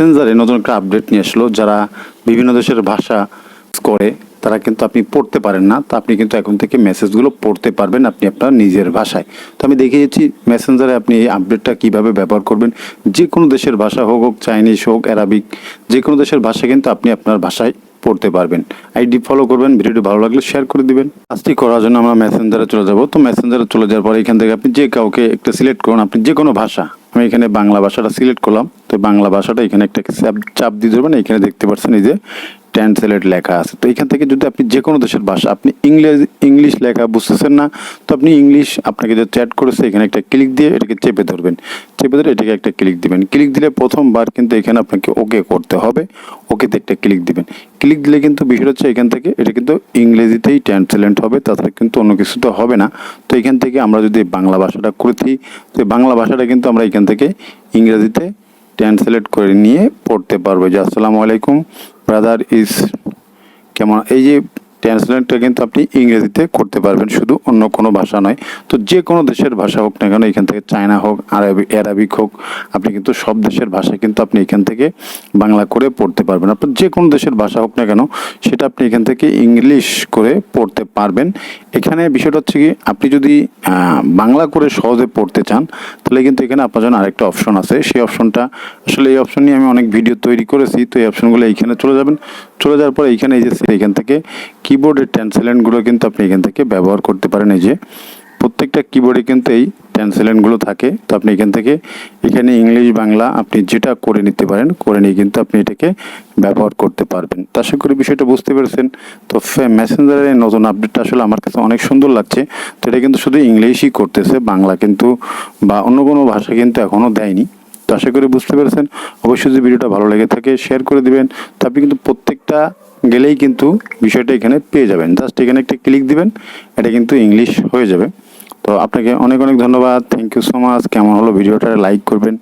মেসেঞ্জারে নতুন একটা আপডেট নিয়ে আসলো, যারা বিভিন্ন দেশের ভাষা করে, তারা কিন্তু আপনি পড়তে পারেন না, তা আপনি কিন্তু এখন থেকে মেসেজগুলো পড়তে পারবেন আপনি আপনার নিজের ভাষায়। তো আমি দেখে দেখিয়েছি মেসেঞ্জারে আপনি এই আপডেটটা কীভাবে ব্যবহার করবেন। যে কোনো দেশের ভাষা হোক হোক চাইনিজ হোক অ্যারাবিক যে কোনো দেশের ভাষা কিন্তু আপনি আপনার ভাষায় পড়তে পারবেন। আইডি ফলো করবেন, ভিডিওটি ভালো লাগলে শেয়ার করে দিবেন। কাজটি করার জন্য আমরা মেসেঞ্জারে চলে যাব। তো মেসেঞ্জারে চলে যাওয়ার পরে এখান থেকে আপনি যে কাউকে একটা সিলেক্ট করুন, আপনি যে কোনো ভাষা, আমি এখানে বাংলা ভাষাটা সিলেক্ট করলাম। তো বাংলা ভাষাটা এখানে একটা চাপ দিয়ে দেবেন এখানে দেখতে পাচ্ছেন এই যে ট্রান্সলেট লেখা আছে। তো এখান থেকে যদি আপনি যে কোনো দেশের ভাষা, আপনি ইংরেজি ইংলিশ লেখা বুঝতেছেন না, তো আপনি ইংলিশ আপনাকে যে চ্যাট করেছে, এখানে একটা ক্লিক দিয়ে এটাকে চেপে ধরবেন। চেপে ধরে এটাকে একটা ক্লিক দিবেন। ক্লিক দিলে প্রথমবার কিন্তু এখানে আপনাকে ওকে করতে হবে। ওকেতে একটা ক্লিক দিবেন। ক্লিক দিলে কিন্তু বিষয়টা হচ্ছে এখান থেকে এটা কিন্তু ইংরেজিতেই ট্রান্সলেট হবে, তাছাড়া কিন্তু অন্য কিছু তো হবে না। তো এখান থেকে আমরা যদি বাংলা ভাষাটা করেছি তো বাংলা ভাষাটা কিন্তু আমরা এখান থেকে ইংরেজিতে ট্রান্সলেট করে নিয়ে পড়তে পারবে। যে আসসালামু আলাইকুম ব্রাদার ইজ কেমন? এই যে ট্রান্সলেটটা কিন্তু আপনি ইংরেজিতে করতে পারবেন, শুধু অন্য কোনো ভাষা নয়। তো যে কোনো দেশের ভাষা হোক না কেন, এখান থেকে চায়না হোক আরবি অ্যারাবিক হোক, আপনি কিন্তু সব দেশের ভাষা কিন্তু আপনি এখান থেকে বাংলা করে পড়তে পারবেন। আপনার যে কোনো দেশের ভাষা হোক না কেন, সেটা আপনি এখান থেকে ইংলিশ করে পড়তে পারবেন। এখানে বিষয়টা হচ্ছে কি, আপনি যদি বাংলা করে সহজে পড়তে চান, তাহলে কিন্তু এখানে আপনার জন্য আরেকটা অপশন আছে। সেই অপশনটা আসলে এই অপশন নিয়ে আমি অনেক ভিডিও তৈরি করেছি, তো এই অপশনগুলো এইখানে চলে যাবেন। চলে যাওয়ার পর এইখানে এই যে এখান থেকে কিবোর্ডের ট্রান্সলেন্টগুলো কিন্তু আপনি এখান থেকে ব্যবহার করতে পারেন। এই যে প্রত্যেকটা কিবোর্ডে কিন্তু এই ট্রান্সলেন্টগুলো থাকে। তো আপনি এখান থেকে এখানে ইংলিশ, বাংলা আপনি যেটা করে নিতে পারেন, করে নিয়ে কিন্তু আপনি এটাকে ব্যবহার করতে পারবেন। তো আশা করি বিষয়টা বুঝতে পেরেছেন। তো মেসেঞ্জারের নতুন আপডেটটা আসলে আমার কাছে অনেক সুন্দর লাগছে। তো এটা কিন্তু শুধু ইংলিশই করতেছে, বাংলা কিন্তু বা অন্য কোনো ভাষা কিন্তু এখনও দেয়নি। তো আশা করি বুঝতে পেরেছেন। অবশ্যই যদি ভিডিওটা ভালো লেগে থাকে শেয়ার করে দিবেন। তো আপনি কিন্তু প্রত্যেকটা গেলেই কিন্তু বিষয়টা এখানে পেয়ে যাবেন। জাস্ট এখানে একটা ক্লিক দিবেন, এটা কিন্তু ইংলিশ হয়ে যাবে। তো আপনাকে অনেক অনেক ধন্যবাদ। থ্যাংক ইউ সো মাচ কেমন হলো ভিডিওটা লাইক করবেন।